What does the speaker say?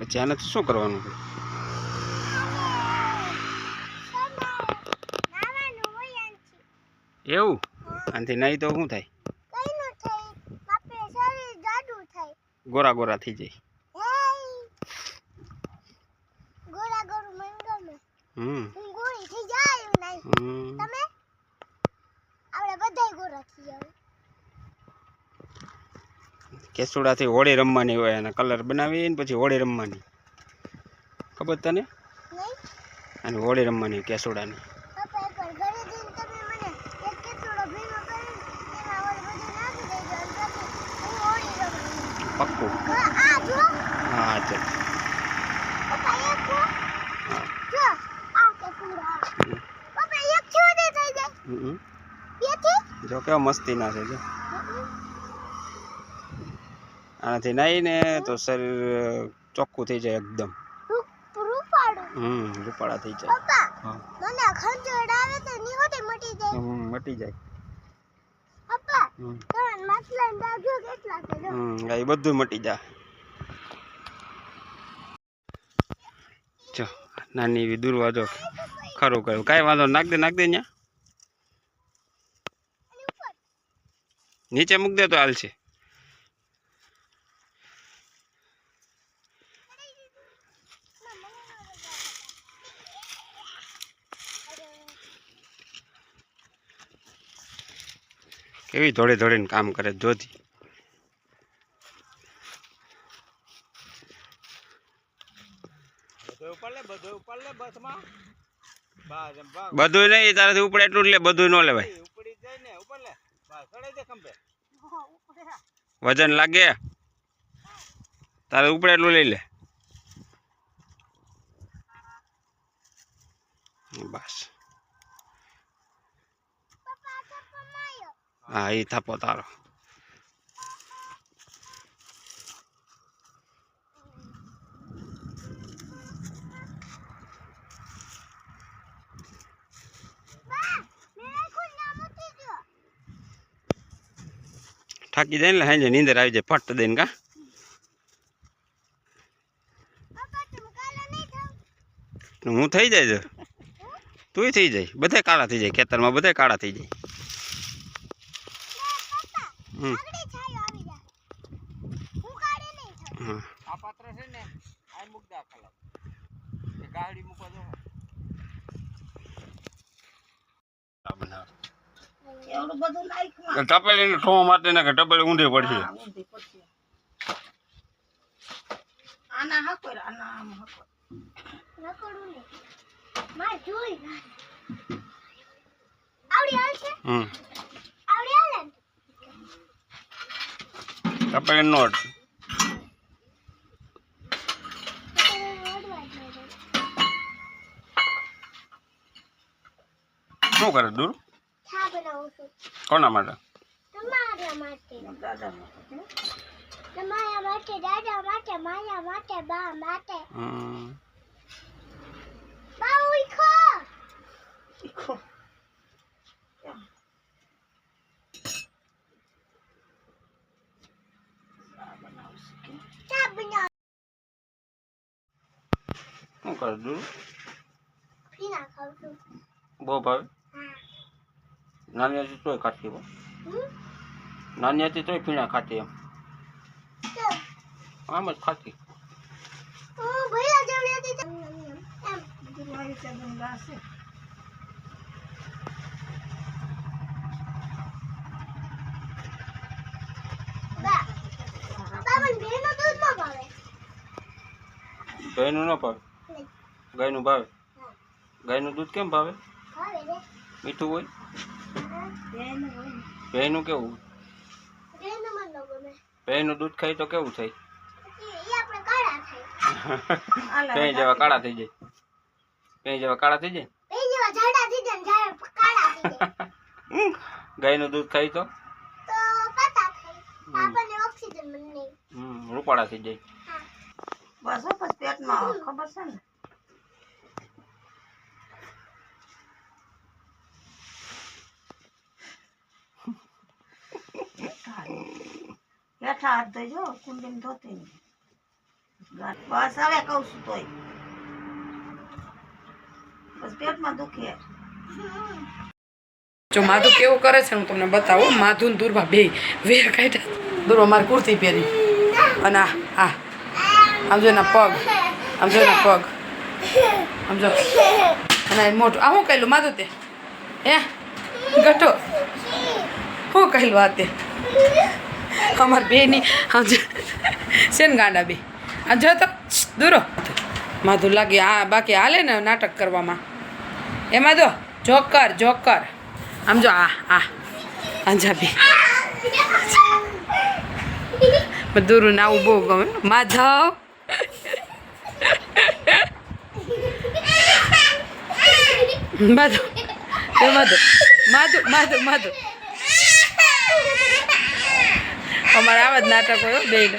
પછી આનાથી શું કરવાનું. એવું? આનાથી નહીં તો શું થાય? કઈ નો થાય. આપણે થાય. ગોરા ગોરા થઈ જાય. હમ. હું થઈ જાય. તમે આપણે બધાય ગોળા થઈ જાય કેસુડાથી હોળી રમવાની હોય અને કલર બનાવીને પછી હોળી રમવાની. ખબર તને? અને હોળી રમવાની કેસુડાની. પક્કું. હા, ચાલ. જો. કેવા મસ્તી ના છે જો. આનાથી નાહીને ને તો શરીર ચોખ્ખું થઈ જાય એકદમ. હમ રૂપાળા થઈ જાય. મને ખંજોડ આવે તો નિહોતે મટી જાય. હમ મટી જાય. પપ્પા તમે મસલા દાજો કેટલા છે? હમ એ બધું મટી જાય. જો નાની એવી દૂરવા જો ખરું કર્યું. કાંઈ વાંધો. નાખ દે નાખ દે ન્યા. નીચે મૂક દે તો હાલ છે કેવી ધોળે ધોડીને કામ કરે જોતી. બધું નહીં તારાથી ઉપડે એટલું લે બધું ન લેવાય વજન લાગે. તારે ઉપડે એટલું લઈ લે. બસ. હા એ થાપો તારો થાકી જાય ને હાંજે નીંદર આવી જાય ફટ દઈને કા હું થઈ જાય તુંય થઈ જાય બધા કાળા થઈ જાય ખેતરમાં બધા કાળા થઈ જાય હમ આગળી છાયો આવી જાય હું કાળે નહીં થાવ હા આ પાત્ર છે ને આ મૂક દે આખા લાવ. એ ગાડી મૂકવા દો નાખ્યું ટપેલીને માટે ને કે ટપેલી ઊંધી પડશે. આના હકોર આના આમ હકોર નકડું નહીં. માર જોઈ આવડી હાલશે હમ આવડી હાલે ને? ટપેલી નોટ. તો ઓડવા જ નહીં દે. શું કરે દૂર? ચા બનાવું છું. કોના માટે? તમારા માટે દાદાનો તમારા માટે દાદા માટે મારા માટે બા માટે હમ બા ઉઈખો શીખો ચા બનાવ શું કર દૂર? છું. બહુ ભાવે? નાની હતી તોય ખાતી બહુ નાની હતી તોય પીણા ખાતી એમ. આમ જ ખાતી બા બા દૂધ ન ભાવે? ગાયનું ભાવે? ગાયનું દૂધ કેમ ભાવે? ભાવે મીઠું હોય. ભેંનું કેવું? ભેંનું દૂધ ખાય તો કેવું થાય? પછી ઈ આપણે કાળા થાય. આલા ભેં જેવા કાળા થઈ જાય. ભેં જેવા કાળા થઈ જાય? ભેંસ જેવા જાડા થઈ જાય ને જાડા કાળા થઈ જાય. ગાયનું દૂધ ખાય તો? તો પાતા થાય. આપણને ઓક્સિજન મળે નહીં. હમ રૂપાળા થઈ જાય. બસ પેટમાં ખબર છે ને? હેઠા હાથ ધોજો કુંડીને ધોતી બસ હવે કહું છું તોય. બસ પેટમાં દુખે. જો માધુ કેવું કરે છે હું તમને બતાવું. માધુ ને દુર્વા બે વે કાઢ્યા દુર્વા મારી કુર્તી પહેરી. અને આ આ. આમ જો એના પગ. આમ જો પગ. આમ જો. અને મોટું આ શું કહેલું માધુ તે? હે? ગટો શું કહેલું આ તે? અમાર બેની, આમ જો, છે ને ગાંડા બે. આ જો તો દૂરો. માધુ લાગે, આ બાકી હાલે ને નાટક કરવામાં. એમાં જો, જોકર જોકર. આમ જો, આ આ. પંજાબી દૂર નાવું બહુ ગમે. માધવ. એ માધવ. માધવ માધવ માધવ. અમારા આવા જ નાટક હોય બેન